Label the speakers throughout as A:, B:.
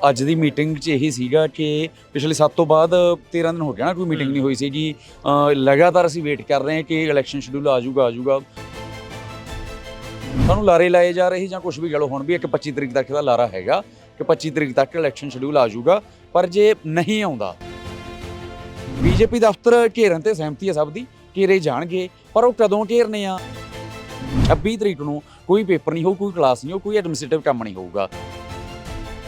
A: ਅੱਜ ਦੀ ਮੀਟਿੰਗ 'ਚ ਇਹੀ ਸੀਗਾ ਕਿ ਪਿਛਲੇ 7 ਤੋਂ ਬਾਅਦ 13 ਦਿਨ ਹੋ ਗਿਆ ਨਾ ਕੋਈ ਮੀਟਿੰਗ ਨਹੀਂ ਹੋਈ ਸੀਗੀ। ਅ, ਲਗਾਤਾਰ ਅਸੀਂ ਵੇਟ ਕਰ ਰਹੇ ਹਾਂ ਕਿ ਇਲੈਕਸ਼ਨ ਸ਼ਡਿਊਲ ਆ ਜਾਊਗਾ ਆ ਜਾਊਗਾ। ਸਾਨੂੰ ਲਾਰੇ ਲਾਏ ਜਾ ਰਹੇ ਜਾਂ ਕੁਝ ਵੀ ਗਲੋ ਹੁਣ ਵੀ ਇੱਕ 25 ਤਰੀਕ ਤੱਕ ਦਾ ਲਾਰਾ ਹੈਗਾ ਕਿ 25 ਤਰੀਕ ਤੱਕ ਇਲੈਕਸ਼ਨ ਸ਼ਡਿਊਲ ਆ ਜਾਊਗਾ। ਪਰ ਜੇ ਨਹੀਂ ਆਉਂਦਾ ਬੀਜੇਪੀ ਦਫ਼ਤਰ ਘੇਰਨ ਤੇ ਸਹਿਮਤੀ ਹੈ ਸਭ ਦੀ ਘੇਰੇ ਜਾਣਗੇ ਪਰ ਉਹ ਕਦੋਂ ਘੇਰਨੇ ਆ? 26 ਤਰੀਕ ਨੂੰ ਕੋਈ ਪੇਪਰ ਨਹੀਂ ਹੋਊ ਕੋਈ ਕਲਾਸ ਨਹੀਂ ਹੋਊ ਕੋਈ ਐਡਮਿਨਿਸਟ੍ਰੇਟਿਵ ਕੰਮ ਨਹੀਂ ਹੋਊਗਾ।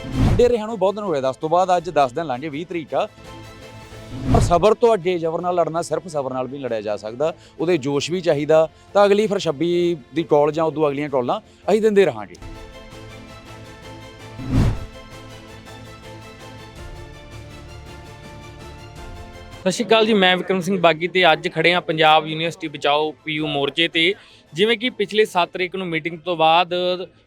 A: ਠੰਡੇ ਰਿਹਾ ਨੂੰ ਬਹੁਤ ਦਿਨ ਹੋਏ 10 ਤੋਂ ਬਾਅਦ ਅੱਜ 10 ਦਿਨ ਲੰਘੇ 20 ਤਰੀਕ ਆ। ਪਰ ਸਬਰ ਤੋਂ ਅੱਗੇ ਜ਼ਬਰ ਨਾਲ ਲੜਨਾ ਸਿਰਫ ਸਬਰ ਨਾਲ ਵੀ ਲੜਿਆ ਜਾ ਸਕਦਾ, ਉਹਦੇ ਜੋਸ਼ ਵੀ ਚਾਹੀਦਾ। ਤਾਂ ਅਗਲੀ ਫਿਰ 26 ਦੀ ਕਾਲ ਜਾਂ ਉਦੋਂ ਅਗਲੀਆਂ ਕਾਲਾਂ ਅਸੀਂ ਦਿੰਦੇ ਰਹਾਂਗੇ।
B: ਸਤਿ ਸ਼੍ਰੀ ਅਕਾਲ ਜੀ, ਮੈਂ ਵਿਕਰਮ ਸਿੰਘ ਬਾਗੀ ਤੇ ਅੱਜ ਖੜੇ ਆ ਪੰਜਾਬ ਯੂਨੀਵਰਸਿਟੀ ਬਚਾਓ ਪੀਯੂ ਮੋਰਚੇ ਤੇ। ਜਿਵੇਂ ਕਿ ਪਿਛਲੇ 7 ਤਰੀਕ ਨੂੰ ਮੀਟਿੰਗ ਤੋਂ ਬਾਅਦ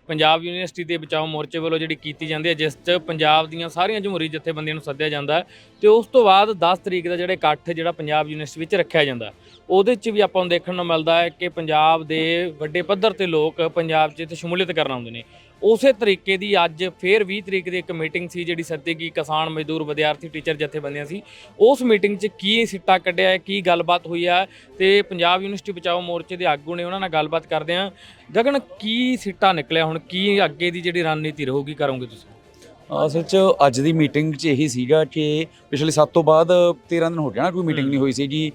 B: ਪੰਜਾਬ ਯੂਨੀਵਰਸਿਟੀ ਦੇ ਬਚਾਓ ਮੋਰਚੇ ਵੱਲੋਂ ਜਿਹੜੀ ਕੀਤੀ ਜਾਂਦੀ ਹੈ, ਜਿਸ 'ਚ ਪੰਜਾਬ ਦੀਆਂ ਸਾਰੀਆਂ ਜਮਹੂਰੀ ਜਥੇਬੰਦੀਆਂ ਨੂੰ ਸੱਦਿਆ ਜਾਂਦਾ ਹੈ ਤੇ ਉਸ ਤੋਂ ਬਾਅਦ 10 ਤਰੀਕ ਦਾ ਜਿਹੜਾ ਇਕੱਠ ਜਿਹੜਾ ਪੰਜਾਬ ਯੂਨੀਵਰਸਿਟੀ ਵਿੱਚ ਰੱਖਿਆ ਜਾਂਦਾ ਉਹਦੇ 'ਚ ਵੀ ਆਪਾਂ ਨੂੰ ਦੇਖਣ ਨੂੰ ਮਿਲਦਾ ਹੈ ਕਿ ਪੰਜਾਬ ਦੇ ਵੱਡੇ ਪੱਧਰ ਤੇ ਲੋਕ ਪੰਜਾਬ 'ਚ ਇੱਥੇ ਸ਼ਮੂਲੀਅਤ ਕਰਨ ਆਉਂਦੇ ਨੇ। ਉਸੇ ਤਰੀਕੇ ਦੀ ਅੱਜ ਫੇਰ 20 ਤਰੀਕ ਦੀ ਇੱਕ ਮੀਟਿੰਗ ਸੀ ਜਿਹੜੀ ਸੱਦੀ ਗਈ ਕਿਸਾਨ ਮਜ਼ਦੂਰ ਵਿਦਿਆਰਥੀ ਟੀਚਰ ਜਥੇਬੰਦੀਆਂ ਸੀ। ਉਸ ਮੀਟਿੰਗ 'ਚ ਕੀ ਸਿੱਟਾ ਕੱਢਿਆ ਹੈ, ਕੀ ਗੱਲਬਾਤ ਹੋਈ ਹੈ ਤੇ ਪੰਜਾਬ ਯੂਨੀਵਰਸਿਟੀ ਬਚਾਓ ਮੋਰਚੇ ਦੇ ਆਗੂ ਨੇ ਉਹਨਾਂ ਨਾਲ ਗੱਲਬਾਤ ਕਰਦੇ ਹਾਂ। ਗਗਨ, ਕੀ ਸਿੱਟਾ ਨਿਕਲਿਆ ਹੁਣ? ਕੀ ਅੱਗੇ ਦੀ ਜਿਹੜੀ ਰਣਨੀਤੀ ਰਹੂਗੀ, ਕਰੋਗੇ ਤੁਸੀਂ?
A: ਅਸਲ 'ਚ ਅੱਜ ਦੀ ਮੀਟਿੰਗ 'ਚ ਇਹੀ ਸੀਗਾ ਕਿ ਪਿਛਲੇ 7 ਤੋਂ ਬਾਅਦ 13 ਦਿਨ ਹੋ ਗਿਆ ਨਾ ਕੋਈ ਮੀਟਿੰਗ ਨਹੀਂ ਹੋਈ ਸੀਗੀ।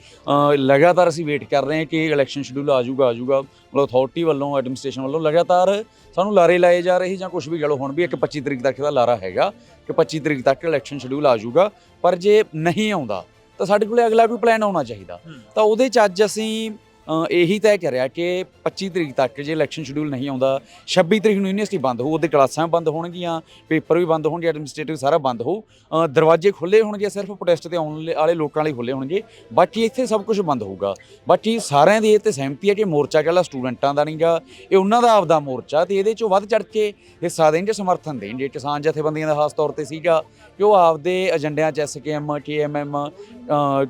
A: ਲਗਾਤਾਰ ਅਸੀਂ ਵੇਟ ਕਰ ਰਹੇ ਹਾਂ ਕਿ ਇਲੈਕਸ਼ਨ ਸ਼ਡਿਊਲ ਆ ਜਾਊਗਾ ਆ ਜਾਊਗਾ। ਮਤਲਬ ਅਥਾਰਟੀ ਵੱਲੋਂ ਐਡਮਿਨਿਸਟ੍ਰੇਸ਼ਨ ਵੱਲੋਂ ਲਗਾਤਾਰ ਸਾਨੂੰ ਲਾਰੇ ਲਾਏ ਜਾ ਰਹੇ ਜਾਂ ਕੁਝ ਵੀ ਗਲੋ ਹੁਣ ਵੀ ਇੱਕ 25 ਤਰੀਕ ਤੱਕ ਦਾ ਲਾਰਾ ਹੈਗਾ ਕਿ 25 ਤਰੀਕ ਤੱਕ ਇਲੈਕਸ਼ਨ ਸ਼ਡਿਊਲ ਆ ਜਾਊਗਾ। ਪਰ ਜੇ ਨਹੀਂ ਆਉਂਦਾ ਤਾਂ ਸਾਡੇ ਕੋਲੇ ਅਗਲਾ ਕੋਈ ਪਲਾਨ ਆਉਣਾ ਚਾਹੀਦਾ। ਤਾਂ ਉਹਦੇ 'ਚ ਅੱਜ ਅਸੀਂ ਇਹੀ ਤੈਅ ਕਰਿਆ ਕਿ 25 ਤਰੀਕ ਤੱਕ ਜੇ ਇਲੈਕਸ਼ਨ ਸ਼ਡਿਊਲ ਨਹੀਂ ਆਉਂਦਾ 26 ਤਰੀਕ ਨੂੰ ਯੂਨੀਵਰਸਿਟੀ ਬੰਦ ਹੋਊ ਉਹਦੇ ਕਲਾਸਾਂ ਬੰਦ ਹੋਣਗੀਆਂ ਪੇਪਰ ਵੀ ਬੰਦ ਹੋਣਗੇ ਐਡਮਿਨਿਸਟ੍ਰੇਟਿਵ ਸਾਰਾ ਬੰਦ ਹੋਊ। ਅ, ਦਰਵਾਜ਼ੇ ਖੁੱਲੇ ਹੋਣਗੇ ਸਿਰਫ ਪ੍ਰੋਟੈਸਟ ਤੇ ਆਉਣ ਵਾਲੇ ਲੋਕਾਂ ਲਈ ਖੁੱਲੇ ਹੋਣਗੇ ਬਾਕੀ ਇੱਥੇ ਸਭ ਕੁਝ ਬੰਦ ਹੋਊਗਾ। ਬਾਕੀ ਸਾਰਿਆਂ ਦੀ ਇਹ ਤੇ ਸਹਿਮਤੀ ਹੈ ਕਿ ਮੋਰਚਾ ਇਕੱਲਾ ਸਟੂਡੈਂਟਾਂ ਦਾ ਨਹੀਂਗਾ ਇਹ ਉਹਨਾਂ ਦਾ ਆਪਦਾ ਮੋਰਚਾ ਤੇ ਇਹਦੇ ਚੋਂ ਵੱਧ ਚੜ ਕੇ ਹਿੱਸਾ ਦੇਣਗੇ ਸਮਰਥਨ ਦੇਣਗੇ ਕਿਸਾਨ ਜਥੇਬੰਦੀਆਂ ਦਾ ਖਾਸ ਤੌਰ ਤੇ ਸੀਗਾ ਕਿ ਉਹ ਆਪਦੇ ਏਜੰਡਿਆਂ ਚ ਐਸਕੇਐਮ ਕੇਐਮਐਮ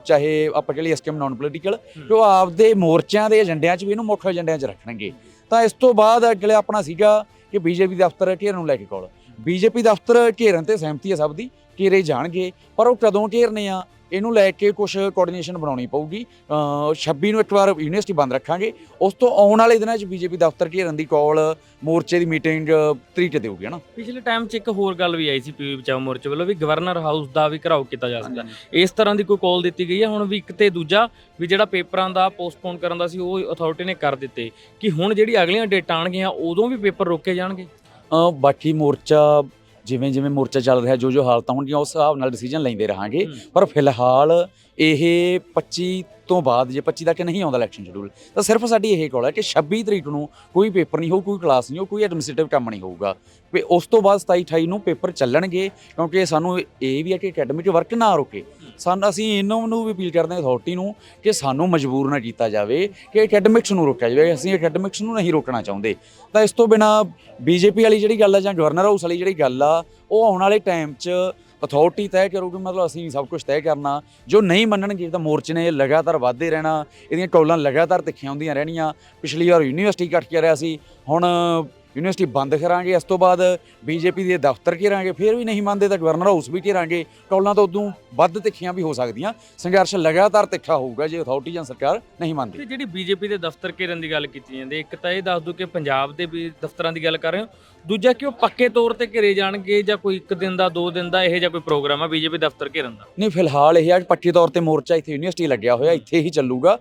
A: ਚਾਹੇ ਆਪਾਂ ਕਹ ਲਈ ਐਸਕੇਐਮ ਨਾਨ ਪੋਲੀਟੀਕਲ ਕਿ ਉਹ ਆਪਦੇ ਬੱਚਿਆਂ ਦੇ ਏਜੰਡਿਆਂ 'ਚ ਵੀ ਇਹਨੂੰ ਮੁੱਖ ਏਜੰਡਿਆਂ 'ਚ ਰੱਖਣਗੇ। ਤਾਂ ਇਸ ਤੋਂ ਬਾਅਦ ਅਗਲੇ ਆਪਣਾ ਸੀਗਾ ਕਿ ਬੀਜੇਪੀ ਦਫ਼ਤਰ ਘੇਰਨ ਨੂੰ ਲੈ ਕੇ ਕੋਲ। ਬੀਜੇਪੀ ਦਫ਼ਤਰ ਘੇਰਨ ਤੇ ਸਹਿਮਤੀ ਹੈ ਸਭ ਦੀ, ਘੇਰੇ ਜਾਣਗੇ, ਪਰ ਉਹ ਕਦੋਂ ਘੇਰਨੇ ਆ? ਇਹਨੂੰ ਲੈ ਕੇ ਕੁਝ ਕੋਆਰਡੀਨੇਸ਼ਨ ਬਣਾਉਣੀ ਪਊਗੀ। ਅ, 26 ਨੂੰ ਇੱਕ ਵਾਰ ਯੂਨੀਵਰਸਿਟੀ ਬੰਦ ਰੱਖਾਂਗੇ। ਉਸ ਤੋਂ ਆਉਣ ਵਾਲੇ ਦਿਨਾਂ 'ਚ ਬੀਜੇਪੀ ਦਫ਼ਤਰ ਘੇਰਨ ਦੀ ਕਾਲ ਮੋਰਚੇ ਦੀ ਮੀਟਿੰਗ ਤਰੀਕ ਦੇਊਗੀ ਹਨਾ?
B: ਪਿਛਲੇ ਟਾਈਮ 'ਚ ਇੱਕ ਹੋਰ ਗੱਲ ਵੀ ਆਈ ਸੀ ਪੀਯੂ ਬਚਾਓ ਮੋਰਚੇ ਵੱਲੋਂ ਵੀ ਗਵਰਨਰ ਹਾਊਸ ਦਾ ਵੀ ਘਰਾਓ ਕੀਤਾ ਜਾ ਸਕਦਾ। ਇਸ ਤਰ੍ਹਾਂ ਦੀ ਕੋਈ ਕਾਲ ਦਿੱਤੀ ਗਈ ਹੈ ਹੁਣ ਵੀ ਇੱਕ ਤੇ ਦੂਜਾ ਵੀ ਜਿਹੜਾ ਪੇਪਰਾਂ ਦਾ ਪੋਸਟਪੋਨ ਕਰਨ ਦਾ ਸੀ ਉਹ ਅਥਾਰਟੀ ਨੇ ਕਰ ਦਿੱਤੇ। ਕਿ ਹੁਣ ਜਿਹੜੀ ਅਗਲੀਆਂ ਡੇਟਾਂ ਆਣਗੀਆਂ ਉਦੋਂ ਵੀ ਪੇਪਰ ਰੋਕੇ ਜਾਣਗੇ?
A: ਬਾਕੀ ਮੋਰਚਾ ਜਿਵੇਂ ਜਿਵੇਂ ਮੋਰਚਾ ਚੱਲ ਰਿਹਾ ਜੋ ਜੋ ਹਾਲਤਾਂ ਹੋਣਗੀਆਂ ਉਸ ਹਿਸਾਬ ਨਾਲ ਡਿਸੀਜਨ ਲੈਂਦੇ ਰਹਾਂਗੇ। ਪਰ ਫਿਲਹਾਲ ਇਹ 25 ਤੋਂ ਬਾਅਦ ਜੇ 25 ਤੱਕ ਨਹੀਂ ਆਉਂਦਾ ਇਲੈਕਸ਼ਨ ਸ਼ਡਿਊਲ ਤਾਂ ਸਿਰਫ ਸਾਡੀ ਇਹ ਕੋਲ ਹੈ ਕਿ 26 ਤਰੀਕ ਨੂੰ ਕੋਈ ਪੇਪਰ ਨਹੀਂ ਹੋਊ ਕੋਈ ਕਲਾਸ ਨਹੀਂ ਹੋਊ ਕੋਈ ਐਡਮਿਨਿਸਟ੍ਰੇਟਿਵ ਕੰਮ ਨਹੀਂ ਹੋਊਗਾ। ਉਸ ਤੋਂ ਬਾਅਦ 27 28 ਨੂੰ ਪੇਪਰ ਚੱਲਣਗੇ ਕਿਉਂਕਿ ਸਾਨੂੰ ਇਹ ਵੀ ਹੈ ਕਿ ਅਕੈਡਮਿਕ ਵਰਕ ਨਾ ਰੁਕੇ। ਸਾਨੂੰ, ਅਸੀਂ ਇਹਨਾਂ ਨੂੰ ਵੀ ਅਪੀਲ ਕਰਦੇ ਹਾਂ ਅਥਾਰਟੀ ਨੂੰ ਕਿ ਸਾਨੂੰ ਮਜਬੂਰ ਨਾ ਕੀਤਾ ਜਾਵੇ, ਕਿ ਅਕੈਡਮਿਕਸ ਨੂੰ ਰੋਕਿਆ ਜਾਵੇ। ਅਸੀਂ ਅਕੈਡਮਿਕਸ ਨੂੰ ਨਹੀਂ ਰੋਕਣਾ ਚਾਹੁੰਦੇ। ਤਾਂ ਇਸ ਤੋਂ ਬਿਨਾ ਬੀਜੇਪੀ ਵਾਲੀ ਜਿਹੜੀ ਗੱਲ ਆ ਜਾਂ ਗਵਰਨਰ ਹਾਊਸ ਵਾਲੀ ਜਿਹੜੀ ਗੱਲ ਆ, ਉਹ ਆਉਣ ਵਾਲੇ ਟਾਈਮ 'ਚ ਅਥਾਰਟੀ ਤੈਅ ਕਰੂਗੀ, ਮਤਲਬ ਅਸੀਂ ਸਭ ਕੁਝ ਤੈਅ ਕਰਨਾ। ਜੋ ਨਹੀਂ ਮੰਨਣਗੇ ਤਾਂ ਮੋਰਚੇ ਨੇ ਲਗਾਤਾਰ ਵਧਦੇ ਰਹਿਣਾ, ਇਹਦੀਆਂ ਟੋਲਾਂ ਲਗਾਤਾਰ ਤਿੱਖੀਆਂ ਹੁੰਦੀਆਂ ਰਹਿਣੀਆਂ। ਪਿਛਲੀ ਵਾਰ ਯੂਨੀਵਰਸਿਟੀ ਇਕੱਠ ਕੇ ਰਿਹਾ ਸੀ, ਹੁਣ ਯੂਨੀਵਰਸਿਟੀ ਬੰਦ ਕਰਾਂਗੇ ਇਸ ਤੋਂ ਬਾਅਦ ਬੀਜੇਪੀ ਦੇ ਦਫ਼ਤਰ ਘੇਰਾਂਗੇ ਫਿਰ ਵੀ ਨਹੀਂ ਮੰਨਦੇ ਤਾਂ ਗਵਰਨਰ ਹਾਊਸ ਵੀ ਘੇਰਾਂਗੇ। ਕੌਲਾਂ ਤਾਂ ਉਦੋਂ ਵੱਧ ਤਿੱਖੀਆਂ ਵੀ ਹੋ ਸਕਦੀਆਂ। ਸੰਘਰਸ਼ ਲਗਾਤਾਰ ਤਿੱਖਾ ਹੋਊਗਾ ਜੇ ਅਥਾਰਟੀ ਜਾਂ ਸਰਕਾਰ ਨਹੀਂ ਮੰਨਦੀ।
B: ਤੇ ਜਿਹੜੀ ਬੀਜੇਪੀ ਦੇ ਦਫ਼ਤਰ ਘੇਰਨ ਦੀ ਗੱਲ ਕੀਤੀ ਜਾਂਦੀ ਇੱਕ ਤਾਂ ਇਹ ਦੱਸ ਦੋ ਕਿ ਪੰਜਾਬ ਦੇ ਵੀ ਦਫ਼ਤਰਾਂ ਦੀ ਗੱਲ ਕਰ ਰਹੇ ਹੋ ਦੂਜਾ ਕਿ ਉਹ ਪੱਕੇ ਤੌਰ ਤੇ ਘੇਰੇ ਜਾਣਗੇ ਜਾਂ ਕੋਈ ਇੱਕ ਦਿਨ ਦਾ ਦੋ ਦਿਨ ਦਾ ਇਹੋ ਜਿਹਾ ਕੋਈ ਪ੍ਰੋਗਰਾਮ ਆ ਬੀਜੇਪੀ ਦਫ਼ਤਰ ਘੇਰਨ ਦਾ?
A: ਨਹੀਂ ਫਿਲਹਾਲ ਇਹ ਅੱਜ ਪੱਕੇ ਤੌਰ ਤੇ ਮੋਰਚਾ ਇੱਥੇ ਯੂਨੀਵਰਸਿਟੀ ਲੱਗਿਆ ਹੋਇਆ ਇੱਥੇ ਹੀ ਚੱਲੂਗਾ।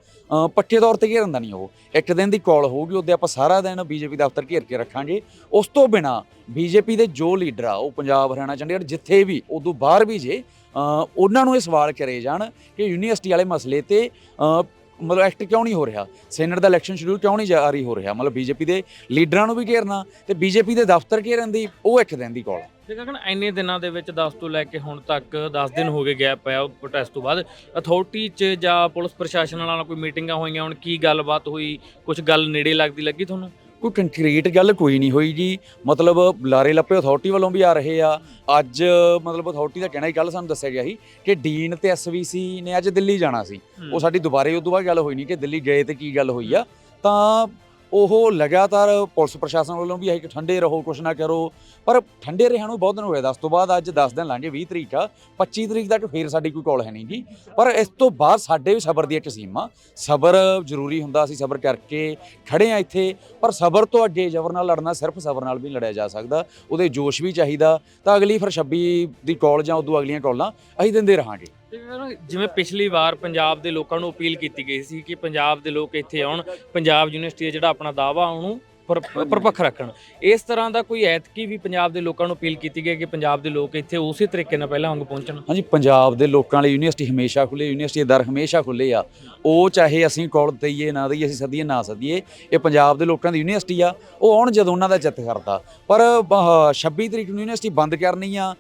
A: ਪੱਕੇ ਤੌਰ ਤੇ ਘੇਰਨ ਦਾ ਨਹੀਂ ਉਹ। ਇੱਕ ਦਿਨ ਦੀ ਕਾਲ ਹੋਊਗੀ ਉਹਦੇ ਆਪਾਂ ਸਾਰਾ ਦਿਨ ਬੀਜੇਪੀ ਦਫ਼ਤਰ ਘੇਰ ਕੇ ਰੱਖਾਂਗੇ। ਉਸ ਤੋਂ ਬਿਨਾ ਬੀਜੇਪੀ ਦੇ ਜੋ ਲੀਡਰ ਆ, ਉਹ ਪੰਜਾਬ, ਹਰਿਆਣਾ, ਚੰਡੀਗੜ੍ਹ ਜਿੱਥੇ ਵੀ, ਉਦੋਂ ਬਾਹਰ ਵੀ ਜੇ ਉਹਨਾਂ ਨੂੰ ਇਹ ਸਵਾਲ ਕਰੇ ਜਾਣ ਕਿ ਯੂਨੀਵਰਸਿਟੀ ਵਾਲੇ ਮਸਲੇ ਤੇ ਮਤਲਬ ਐਕਟ ਕਿਉਂ ਨਹੀਂ ਹੋ ਰਿਹਾ? ਸੈਨੇਟ ਦਾ ਇਲੈਕਸ਼ਨ ਸ਼ਡਿਊਲ ਕਿਉਂ ਨਹੀਂ ਜਾਰੀ ਹੋ ਰਿਹਾ? ਮਤਲਬ ਬੀਜੇਪੀ ਦੇ ਲੀਡਰਾਂ ਨੂੰ ਵੀ ਘੇਰਨਾ ਤੇ ਬੀਜੇਪੀ ਦੇ ਦਫ਼ਤਰ ਘੇਰਨ ਦੀ, ਉਹ ਇੱਕ ਦਿਨ ਦੀ ਕਾਲ
B: ਤੇ ਕਹਿੰਦਾ ਇੰਨੇ ਦਿਨਾਂ ਦੇ ਵਿੱਚ 10 ਤੋਂ ਲੈ ਕੇ ਹੁਣ ਤੱਕ 10 ਦਿਨ ਹੋ ਗਏ ਗੈਪ ਪਿਆ ਪ੍ਰੋਟੈਸਟ ਤੋਂ ਬਾਅਦ। ਅਥਾਰਟੀ 'ਚ ਜਾਂ ਪੁਲਿਸ ਪ੍ਰਸ਼ਾਸਨ ਨਾਲ ਕੋਈ ਮੀਟਿੰਗਾਂ ਹੋਈਆਂ, ਹੁਣ ਕੀ ਗੱਲਬਾਤ ਹੋਈ? ਕੁਝ ਗੱਲ ਨੇੜੇ ਲੱਗਦੀ, ਲੱਗੀ ਤੁਹਾਨੂੰ?
A: ਕੋਈ ਕੰਕਰੀਟ ਗੱਲ ਕੋਈ ਨਹੀਂ ਹੋਈ ਜੀ। ਮਤਲਬ ਲਾਰੇ ਲੱਪੇ ਅਥਾਰਟੀ ਵੱਲੋਂ ਵੀ ਆ ਰਹੇ ਆ। ਅੱਜ ਮਤਲਬ ਅਥਾਰਟੀ ਦਾ ਕਹਿਣਾ ਹੀ ਕੱਲ ਸਾਨੂੰ ਦੱਸਿਆ ਗਿਆ ਸੀ ਕਿ ਡੀਨ ਤੇ ਐਸਵੀਸੀ ਨੇ ਅੱਜ ਦਿੱਲੀ ਜਾਣਾ ਸੀ। ਉਹ ਸਾਡੀ ਦੁਬਾਰੇ ਉਦੋਂ ਬਾਅਦ ਗੱਲ ਹੋਈ ਨਹੀਂ ਕਿ ਦਿੱਲੀ ਗਏ ਤੇ ਕੀ ਗੱਲ ਹੋਈ ਆ। ਤਾਂ ਉਹ ਲਗਾਤਾਰ ਪੁਲਿਸ ਪ੍ਰਸ਼ਾਸਨ ਵੱਲੋਂ ਵੀ ਹੈ ਕਿ ਠੰਡੇ ਰਹੋ, ਕੁਛ ਨਾ ਕਰੋ, ਪਰ ਠੰਡੇ ਰਹਿਣ ਨੂੰ ਬਹੁਤ ਦਿਨ ਹੋਏ 10 ਤੋਂ ਬਾਅਦ ਅੱਜ 10 ਦਿਨ ਲੰਘੇ 20 ਤਰੀਕ ਆ 25 ਤਰੀਕ ਤੱਕ ਫੇਰ ਸਾਡੀ ਕੋਈ ਕਾਲ ਹੈ ਨਹੀਂ ਜੀ ਪਰ ਇਸ ਤੋਂ ਬਾਅਦ ਸਾਡੇ ਵੀ ਸਬਰ ਦੀ ਇੱਕ ਸੀਮਾ ਸਬਰ ਜ਼ਰੂਰੀ ਹੁੰਦਾ, ਅਸੀਂ ਸਬਰ ਕਰਕੇ ਖੜੇ ਆ ਇੱਥੇ, ਪਰ ਸਬਰ ਤੋਂ ਅੱਗੇ ਜ਼ਬਰ ਨਾਲ ਲੜਨਾ ਸਿਰਫ ਸਬਰ ਨਾਲ ਵੀ ਨਹੀਂ ਲੜਿਆ ਜਾ ਸਕਦਾ। ਉਹਦੇ ਜੋਸ਼ ਵੀ ਚਾਹੀਦਾ। ਤਾਂ ਅਗਲੀ ਫਿਰ 26 ਦੀ ਕਾਲ ਜਾਂ ਉਦੋਂ ਅਗਲੀਆਂ ਕਾਲਾਂ ਅਸੀਂ ਦਿੰਦੇ ਰਹਾਂਗੇ।
B: ਜਿਵੇਂ ਪਿਛਲੀ ਵਾਰ ਪੰਜਾਬ ਦੇ ਲੋਕਾਂ ਨੂੰ ਅਪੀਲ ਕੀਤੀ ਗਈ ਸੀ ਕਿ ਪੰਜਾਬ ਦੇ ਲੋਕ ਇੱਥੇ ਆਉਣ, ਪੰਜਾਬ ਯੂਨੀਵਰਸਿਟੀ ਦਾ ਜਿਹੜਾ ਆਪਣਾ ਦਾਵਾ ਉਹਨੂੰ ਪਰਪੱਖ ਰੱਖਣ। ਇਸ ਤਰ੍ਹਾਂ ਦਾ ਕੋਈ ਐਤਕੀ ਵੀ ਪੰਜਾਬ ਦੇ ਲੋਕਾਂ ਨੂੰ ਅਪੀਲ ਕੀਤੀ ਗਈ ਕਿ ਪੰਜਾਬ ਦੇ ਲੋਕ ਇੱਥੇ ਉਸੇ ਤਰੀਕੇ ਨਾਲ ਪਹਿਲਾਂ ਵਾਂਗ ਪਹੁੰਚਣ?
A: ਹਾਂਜੀ ਪੰਜਾਬ ਦੇ ਲੋਕਾਂ ਲਈ ਯੂਨੀਵਰਸਿਟੀ ਹਮੇਸ਼ਾ ਖੁੱਲੇ ਯੂਨੀਵਰਸਿਟੀ ਦੇ ਦਰ ਹਮੇਸ਼ਾ ਖੁੱਲੇ ਆ। ਉਹ ਚਾਹੇ ਅਸੀਂ ਕਾਲ ਦਈਏ ਨਾ ਦਈਏ ਅਸੀਂ ਸਦੀਏ ਨਾ ਸਦੀਏ ਇਹ ਪੰਜਾਬ ਦੇ ਲੋਕਾਂ ਦੀ ਯੂਨੀਵਰਸਿਟੀ ਆ। ਉਹ ਆਉਣ ਜਦੋਂ ਉਹਨਾਂ ਦਾ ਚਿੱਤ ਕਰਦਾ। ਪਰ ਬ- 26 ਤਰੀਕ ਨੂੰ ਯੂਨੀਵਰਸਿਟੀ ਬੰਦ ਕਰਨੀ ਆ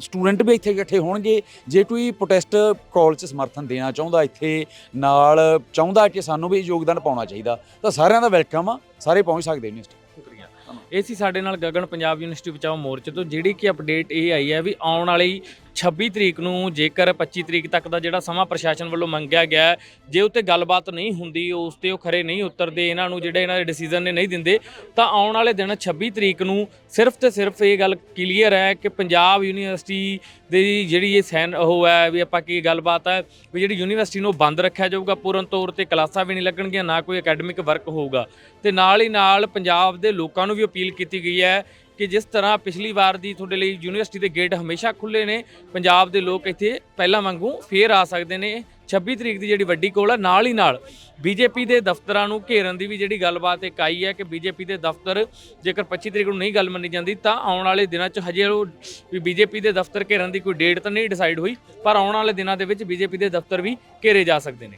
A: ਸਟੂਡੈਂਟ ਵੀ ਇੱਥੇ ਇਕੱਠੇ ਹੋਣਗੇ। ਜੇ ਕੋਈ ਪ੍ਰੋਟੈਸਟ ਕਾਲ 'ਚ ਸਮਰਥਨ ਦੇਣਾ ਚਾਹੁੰਦਾ ਇੱਥੇ ਨਾਲ ਚਾਹੁੰਦਾ ਕਿ ਸਾਨੂੰ ਵੀ ਯੋਗਦਾਨ ਪਾਉਣਾ ਚਾਹੀਦਾ ਤਾਂ ਸਾਰਿਆਂ ਦਾ ਵੈਲਕਮ ਆ। ਸਾਰੇ ਪਹੁੰਚ ਸਕਦੇ ਯੂਨੀਵਰਸਿਟੀ
B: ਸ਼ੁਕਰੀਆ। ਇਹ ਸੀ ਸਾਡੇ ਨਾਲ ਗਗਨ ਪੰਜਾਬ ਯੂਨੀਵਰਸਿਟੀ ਬਚਾਓ ਮੋਰਚੇ ਤੋਂ, ਜਿਹੜੀ ਕਿ ਅਪਡੇਟ ਇਹ ਆਈ ਹੈ ਵੀ ਆਉਣ ਵਾਲੀ 26 ਤਰੀਕ ਨੂੰ ਜੇਕਰ 25 ਤਰੀਕ ਤੱਕ ਦਾ ਜਿਹੜਾ ਸਮਾਂ ਪ੍ਰਸ਼ਾਸਨ ਵੱਲੋਂ ਮੰਗਿਆ ਗਿਆ ਜੇ ਉੱਤੇ ਗੱਲਬਾਤ ਨਹੀਂ ਹੁੰਦੀ, ਉਸ ਤੇ ਉਹ ਖਰੇ ਨਹੀਂ ਉਤਰਦੇ, ਇਹਨਾਂ ਨੂੰ ਜਿਹੜੇ ਇਹਨਾਂ ਦੇ ਡਿਸੀਜਨ ਨੇ ਨਹੀਂ ਦਿੰਦੇ, ਤਾਂ ਆਉਣ ਵਾਲੇ ਦਿਨ 26 ਤਰੀਕ ਨੂੰ ਸਿਰਫ ਤੇ ਸਿਰਫ ਇਹ ਗੱਲ ਕਲੀਅਰ ਹੈ ਕਿ ਪੰਜਾਬ ਯੂਨੀਵਰਸਿਟੀ ਦੀ ਜਿਹੜੀ ਇਹ ਸੈਨ ਉਹ ਹੈ ਵੀ ਆਪਾਂ ਕੀ ਗੱਲਬਾਤ ਹੈ, ਵੀ ਜਿਹੜੀ ਯੂਨੀਵਰਸਿਟੀ ਨੂੰ ਬੰਦ ਰੱਖਿਆ ਜਾਊਗਾ ਪੂਰਨ ਤੌਰ ਤੇ, ਕਲਾਸਾਂ ਵੀ ਨਹੀਂ ਲੱਗਣਗੀਆਂ, ਨਾ ਕੋਈ ਅਕੈਡਮਿਕ ਵਰਕ ਹੋਊਗਾ। ਤੇ ਨਾਲ ਹੀ ਨਾਲ ਪੰਜਾਬ ਦੇ ਲੋਕਾਂ ਨੂੰ ਵੀ ਅਪੀਲ ਕੀਤੀ ਗਈ ਹੈ ਕਿ ਜਿਸ ਤਰ੍ਹਾਂ ਪਿਛਲੀ ਵਾਰ ਦੀ ਤੁਹਾਡੇ ਲਈ ਯੂਨੀਵਰਸਿਟੀ ਦੇ ਗੇਟ ਹਮੇਸ਼ਾ ਖੁੱਲੇ ਨੇ, ਪੰਜਾਬ ਦੇ ਲੋਕ ਇੱਥੇ ਪਹਿਲਾਂ ਵਾਂਗੂ ਫੇਰ ਆ ਸਕਦੇ ਨੇ। 26 ਤਰੀਕ ਦੀ ਜਿਹੜੀ ਵੱਡੀ ਕੋਲ ਹੈ ਨਾਲ ਹੀ ਨਾਲ ਬੀਜੇਪੀ ਦੇ ਦਫ਼ਤਰਾਂ ਨੂੰ ਘੇਰਨ ਦੀ ਵੀ ਜਿਹੜੀ ਗੱਲਬਾਤ ਇੱਕ ਆਈ ਹੈ ਕਿ ਬੀਜੇਪੀ ਦੇ ਦਫ਼ਤਰ ਜੇਕਰ 25 ਤਰੀਕ ਨੂੰ ਨਹੀਂ ਗੱਲ ਮੰਨੀ ਜਾਂਦੀ, ਤਾਂ ਆਉਣ ਵਾਲੇ ਦਿਨਾਂ 'ਚ ਹਜੇ ਉਹ ਵੀ ਬੀਜੇਪੀ ਦੇ ਦਫ਼ਤਰ ਘੇਰਨ ਦੀ ਕੋਈ ਡੇਟ ਤਾਂ ਨਹੀਂ ਡਿਸਾਈਡ ਹੋਈ, ਪਰ ਆਉਣ ਵਾਲੇ ਦਿਨਾਂ ਦੇ ਵਿੱਚ ਬੀਜੇਪੀ ਦੇ ਦਫ਼ਤਰ ਵੀ ਘੇਰੇ ਜਾ ਸਕਦੇ ਨੇ।